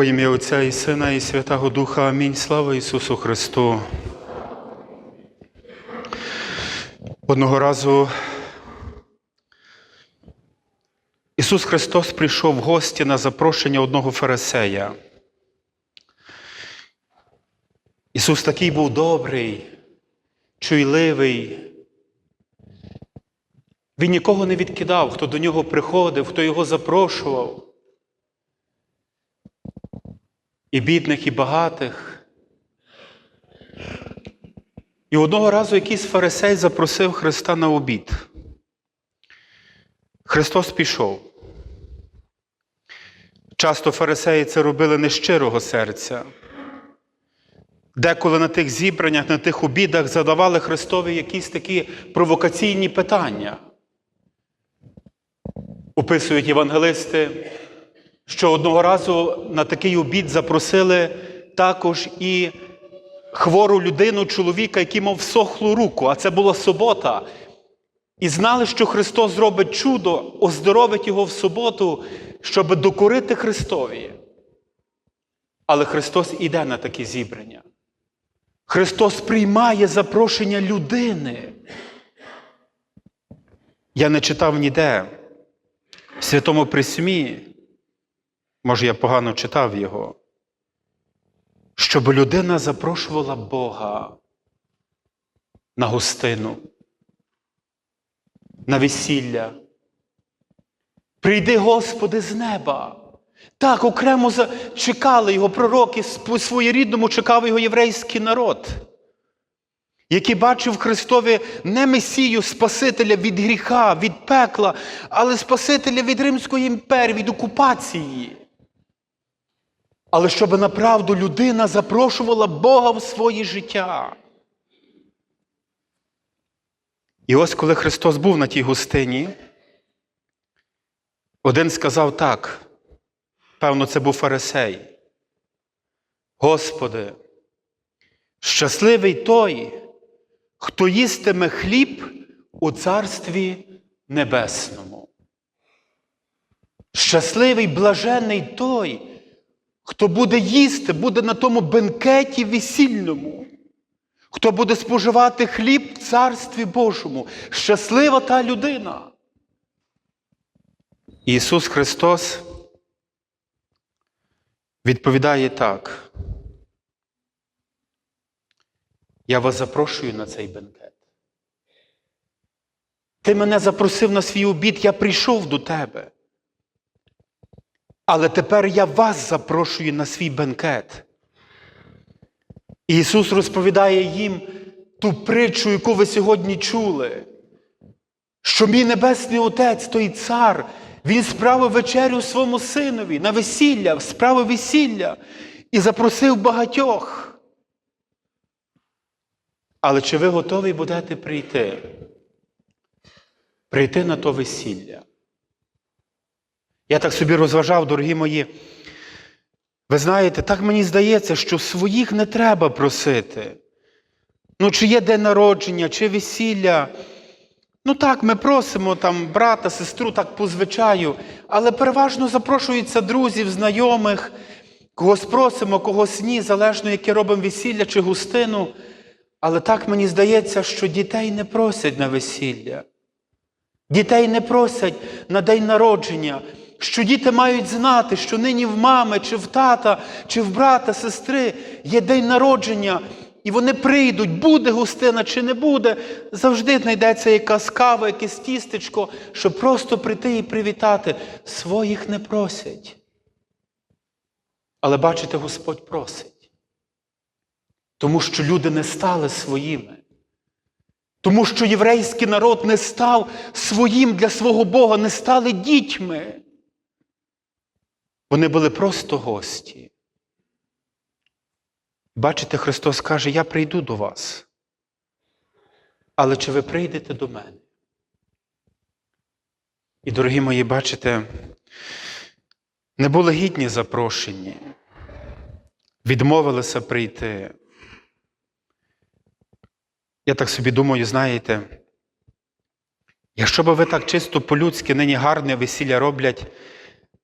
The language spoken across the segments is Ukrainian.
Во ім'я Отця і Сина, і Святого Духа. Амінь. Слава Ісусу Христу. Одного разу Ісус Христос прийшов в гості на запрошення одного фарисея. Ісус такий був добрий, чуйливий. Він нікого не відкидав, хто до нього приходив, хто його запрошував. І бідних, і багатих. І одного разу якийсь фарисей запросив Христа на обід. Христос пішов. Часто фарисеї це робили не щирого серця. Деколи на тих зібраннях, на тих обідах задавали Христові якісь такі провокаційні питання. Описують євангелисти, що одного разу на такий обід запросили також і хвору людину, чоловіка, який мав всохлу руку, а це була субота. І знали, що Христос зробить чудо, оздоровить його в суботу, щоб докорити Христові. Але Христос іде на такі зібрання. Христос приймає запрошення людини. Я не читав ніде в Святому Присмі, може, я погано читав його, щоб людина запрошувала Бога на гостину, на весілля. Прийди, Господи, з неба. Так, окремо чекали його пророки, своєрідному чекав його єврейський народ, який бачив Христові не Месію, Спасителя від гріха, від пекла, але Спасителя від Римської імперії, від окупації. Але щоб направду людина запрошувала Бога в своє життя. І ось коли Христос був на тій гостині, один сказав так, певно, це був фарисей. Господи, щасливий той, хто їстиме хліб у Царстві Небесному. Щасливий, блажений той, хто буде їсти, буде на тому бенкеті весільному, хто буде споживати хліб в Царстві Божому. Щаслива та людина. Ісус Христос відповідає так. Я вас запрошую на цей бенкет. Ти мене запросив на свій обід, я прийшов до тебе. Але тепер я вас запрошую на свій бенкет. І Ісус розповідає їм ту притчу, яку ви сьогодні чули, що мій Небесний Отець, той цар, він справив вечерю своєму синові на весілля, справив весілля і запросив багатьох. Але чи ви готові будете прийти? Прийти на то весілля? Я так собі розважав, дорогі мої. Ви знаєте, так мені здається, що своїх не треба просити. Ну, чи є день народження, чи весілля. Ну так, ми просимо там брата, сестру, так по звичаю, але переважно запрошуються друзів, знайомих, когось просимо, когось ні, залежно, яке робимо весілля чи густину. Але так мені здається, що дітей не просять на весілля. Дітей не просять на день народження, що діти мають знати, що нині в мами, чи в тата, чи в брата, сестри є день народження, і вони прийдуть, буде густина чи не буде, завжди знайдеться якась кава, якесь тістечко, щоб просто прийти і привітати. Своїх не просять. Але бачите, Господь просить. Тому що люди не стали своїми. Тому що єврейський народ не став своїм для свого Бога, не стали дітьми. Вони були просто гості. Бачите, Христос каже, я прийду до вас. Але чи ви прийдете до мене? І, дорогі мої, бачите, не були гідні запрошені, відмовилися прийти. Я так собі думаю, знаєте, якщо б ви так чисто по-людськи нині гарне весілля роблять,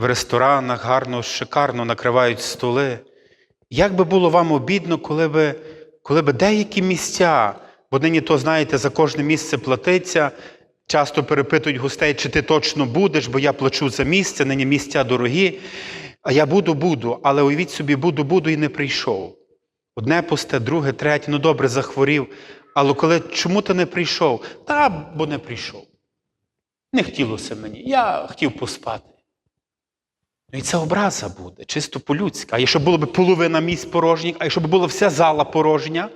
в ресторанах гарно, шикарно накривають столи. Як би було вам обідно, коли би, коли би деякі місця, бо нині то, знаєте, за кожне місце платиться, часто перепитують гостей, чи ти точно будеш, бо я плачу за місце, нині місця дорогі, а я буду, буду, але уявіть собі, буду, буду і не прийшов. Одне пусте, друге, третє, ну добре, захворів. Але коли чому ти не прийшов? Та бо не прийшов. Не хотілося мені. Я хотів поспати. Ну і це образа буде, чисто по-людськи. А якщо було б половина місць порожніх, а якщо б була вся зала порожня,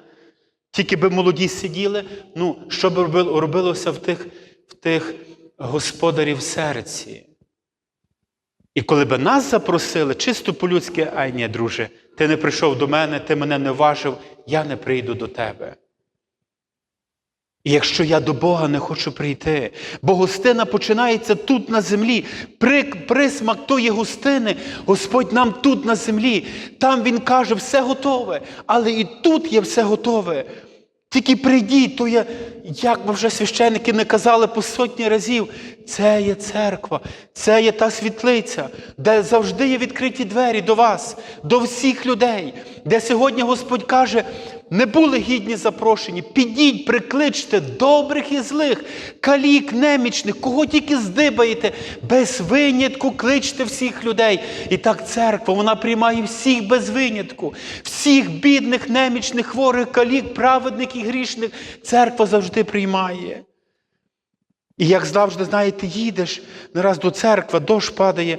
тільки б молоді сиділи, ну, що б робило- робилося в тих, в тих господарів серці? І коли б нас запросили, чисто по-людськи, ай ні, друже, ти не прийшов до мене, ти мене не важив, я не прийду до тебе. І якщо я до Бога не хочу прийти, бо гостина починається тут на землі. Присмак тої гостини, Господь нам тут на землі. Там Він каже, все готове, але і тут є все готове. Тільки прийдіть, то є, як ми вже священники не казали по сотні разів, це є церква, це є та світлиця, де завжди є відкриті двері до вас, до всіх людей, де сьогодні Господь каже, не були гідні запрошені, підіть, прикличте добрих і злих, калік, немічних, кого тільки здибаєте, без винятку кличте всіх людей. І так церква, вона приймає всіх без винятку, всіх бідних, немічних, хворих, калік, праведних і грішних. Церква завжди приймає. І як завжди, знаєте, їдеш не раз до церкви, дощ падає,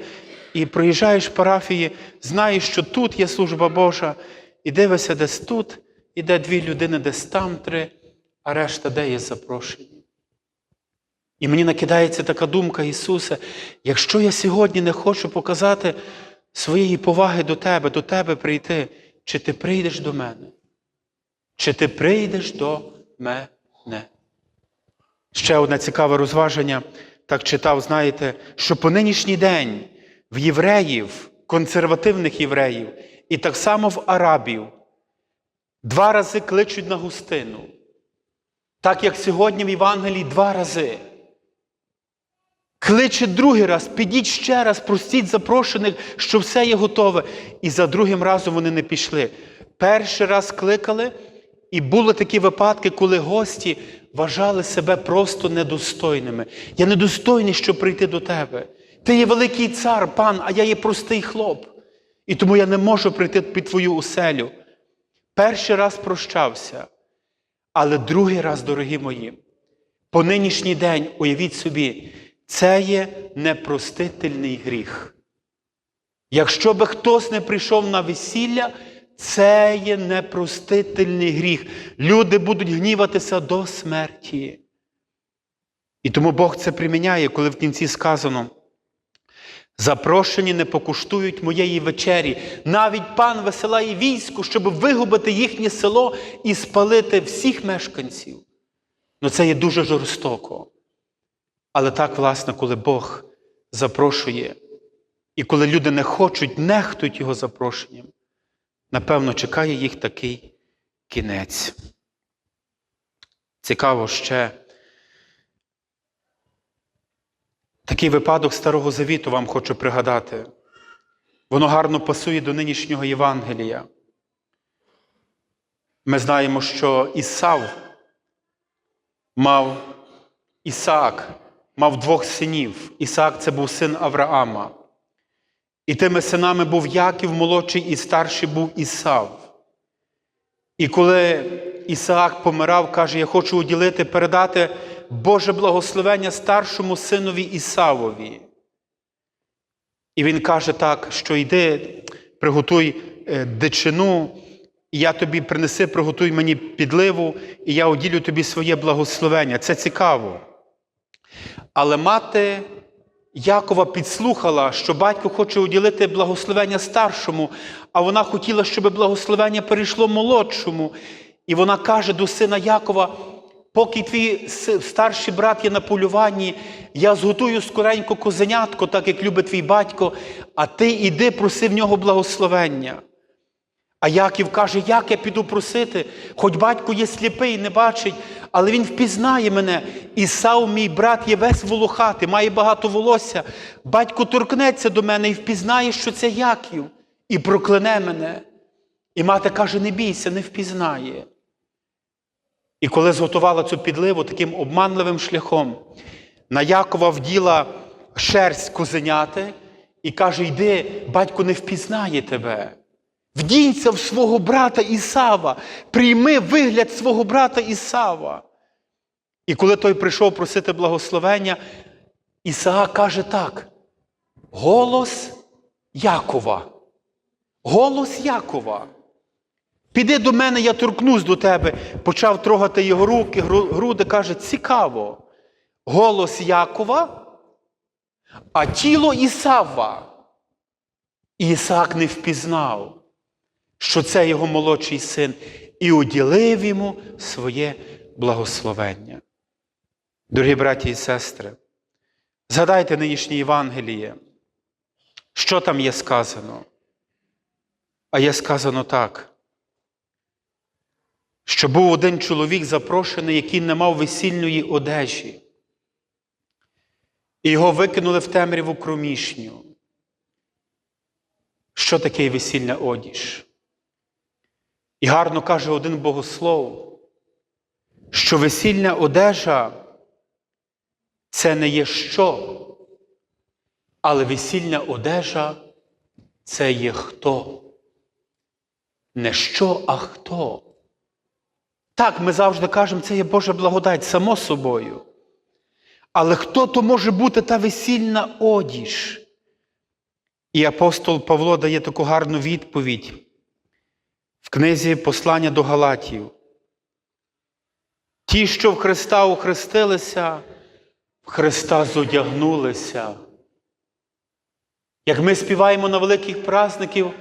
і проїжджаєш парафії, знаєш, що тут є служба Божа, і дивишся десь тут, іде дві людини, десь там три, а решта де є запрошені. І мені накидається така думка, Ісусе, якщо я сьогодні не хочу показати своєї поваги до Тебе, до Тебе прийти, чи ти прийдеш до мене? Чи ти прийдеш до мене? Ще одне цікаве розваження. Так читав, знаєте, що по нинішній день в євреїв, консервативних євреїв, і так само в арабів два рази кличуть на гостину. Так як сьогодні в Євангелії два рази. Кличе другий раз, підіть ще раз, простіть запрошених, що все є готове. І за другим разом вони не пішли. Перший раз кликали, і були такі випадки, коли гості вважали себе просто недостойними. Я недостойний, щоб прийти до тебе. Ти є великий цар, пан, а я є простий хлоп. І тому я не можу прийти під твою оселю. Перший раз прощався, але другий раз, дорогі мої, по нинішній день, уявіть собі, це є непростительний гріх. Якщо би хтось не прийшов на весілля, це є непростительний гріх. Люди будуть гніватися до смерті. І тому Бог це приміняє, коли в кінці сказано: запрошені не покуштують моєї вечері. Навіть пан висилає військо, щоб вигубити їхнє село і спалити всіх мешканців. Ну це є дуже жорстоко. Але так, власне, коли Бог запрошує, і коли люди не хочуть, нехтують Його запрошенням, напевно, чекає їх такий кінець. Цікаво ще. Такий випадок Старого Завіту вам хочу пригадати. Воно гарно пасує до нинішнього Євангелія. Ми знаємо, що Ісав мав Ісаак, мав двох синів. Ісаак це був син Авраама. І тими синами був Яків молодший і старший був Ісав. І коли Ісаак помирав, каже, я хочу уділити, передати Боже благословення старшому синові Ісавові. І він каже так, що йди, приготуй е, дичину, і я тобі принеси, приготуй мені підливу, і я уділю тобі своє благословення. Це цікаво. Але мати Якова підслухала, що батько хоче уділити благословення старшому, а вона хотіла, щоб благословення перейшло молодшому. І вона каже до сина Якова: поки твій старший брат є на полюванні, я зготую скоренько козенятко, так як любить твій батько, а ти іди проси в нього благословення. А Яків каже, як я піду просити, хоч батько є сліпий, не бачить, але він впізнає мене. Ісав, мій брат, є весь волохатий, має багато волосся. Батько торкнеться до мене і впізнає, що це Яків, і прокляне мене. І мати каже: не бійся, не впізнає. І коли зготувала цю підливу таким обманливим шляхом, на Якова вділа шерсть козеняти і каже: йди, батько не впізнає тебе. Вдінься в свого брата Ісава, прийми вигляд свого брата Ісава. І коли той прийшов просити благословення, Ісаак каже так: голос Якова. Голос Якова. Піди до мене, я торкнусь до тебе. Почав трогати його руки, груди, каже, цікаво. Голос Якова, а тіло Ісава. І Ісаак не впізнав, що це його молодший син, і уділив йому своє благословення. Дорогі браті і сестри, згадайте нинішнє Євангеліє, що там є сказано. А є сказано так, що був один чоловік запрошений, який не мав весільної одежі, і його викинули в темряву кромішню. Що таке весільна одіж? І гарно каже один богослов, що весільна одежа це не є що, але весільна одежа це є хто. Не що, а хто. Так, ми завжди кажемо, це є Божа благодать, само собою. Але хто то може бути та весільна одіж? І апостол Павло дає таку гарну відповідь в книзі Послання до Галатів. Ті, що в Христа охрестилися, в Христа зодягнулися. Як ми співаємо на великих праздників,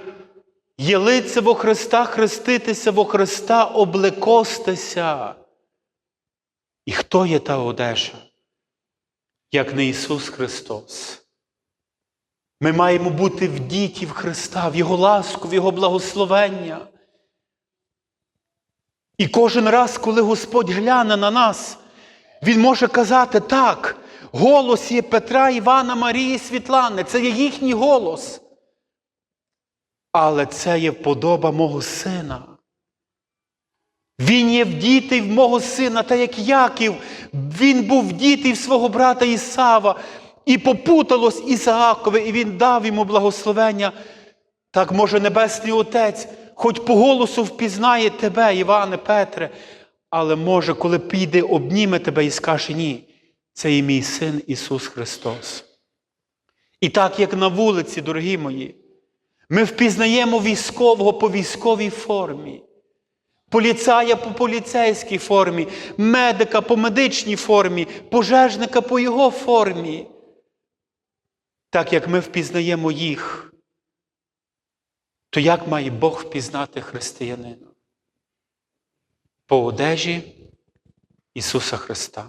єлиться во Христа хреститися, во Христа облекостися. І хто є та одежа, як не Ісус Христос? Ми маємо бути в діті в Христа, в Його ласку, в Його благословення. І кожен раз, коли Господь гляне на нас, Він може казати так, голос є Петра, Івана, Марії, Світлани, це є їхній голос. Але це є подоба мого сина. Він є вдітий в мого сина, та як Яків, він був вдітий в свого брата Ісава, і попуталось Ісаакове, і він дав йому благословення. Так може Небесний Отець, хоч по голосу впізнає тебе, Іване, Петре, але може, коли піде, обніме тебе і скаже, ні, це і мій син Ісус Христос. І так, як на вулиці, дорогі мої, ми впізнаємо військового по військовій формі, поліцая по поліцейській формі, медика по медичній формі, пожежника по його формі. Так як ми впізнаємо їх, то як має Бог впізнати християнина? По одежі Ісуса Христа.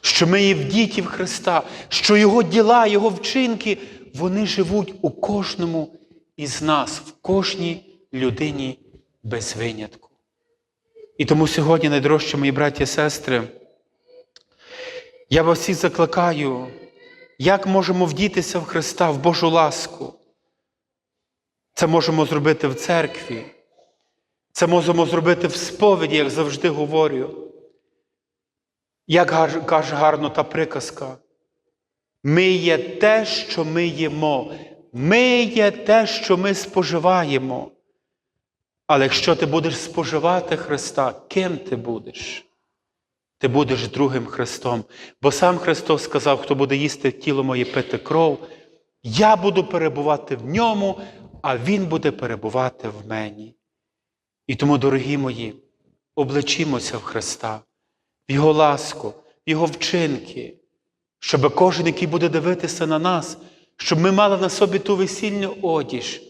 Що ми є в діті в Христа, що Його діла, Його вчинки, вони живуть у кожному із нас, в кожній людині без винятку. І тому сьогодні, найдорожчі мої браті і сестри, я вас всіх закликаю, як можемо вдітися в Христа, в Божу ласку. Це можемо зробити в церкві, це можемо зробити в сповіді, як завжди говорю. Як каже гарно та приказка, ми є те, що ми їмо, ми є те, що ми споживаємо. Але якщо ти будеш споживати Христа, ким ти будеш? Ти будеш другим Христом. Бо сам Христос сказав, хто буде їсти тіло моє пити кров, я буду перебувати в ньому, а Він буде перебувати в мені. І тому, дорогі мої, обличімося в Христа, в Його ласку, в Його вчинки, щоб кожен, який буде дивитися на нас, щоб ми мали на собі ту весільну одіж,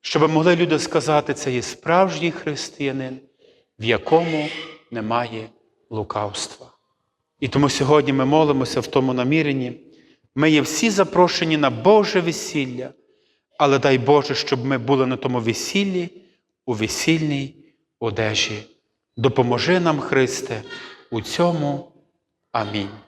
щоб могли люди сказати, це є справжній християнин, в якому немає лукавства. І тому сьогодні ми молимося в тому наміренні. Ми є всі запрошені на Боже весілля, але дай Боже, щоб ми були на тому весіллі у весільній одежі. Допоможи нам, Христе, у цьому. Амінь.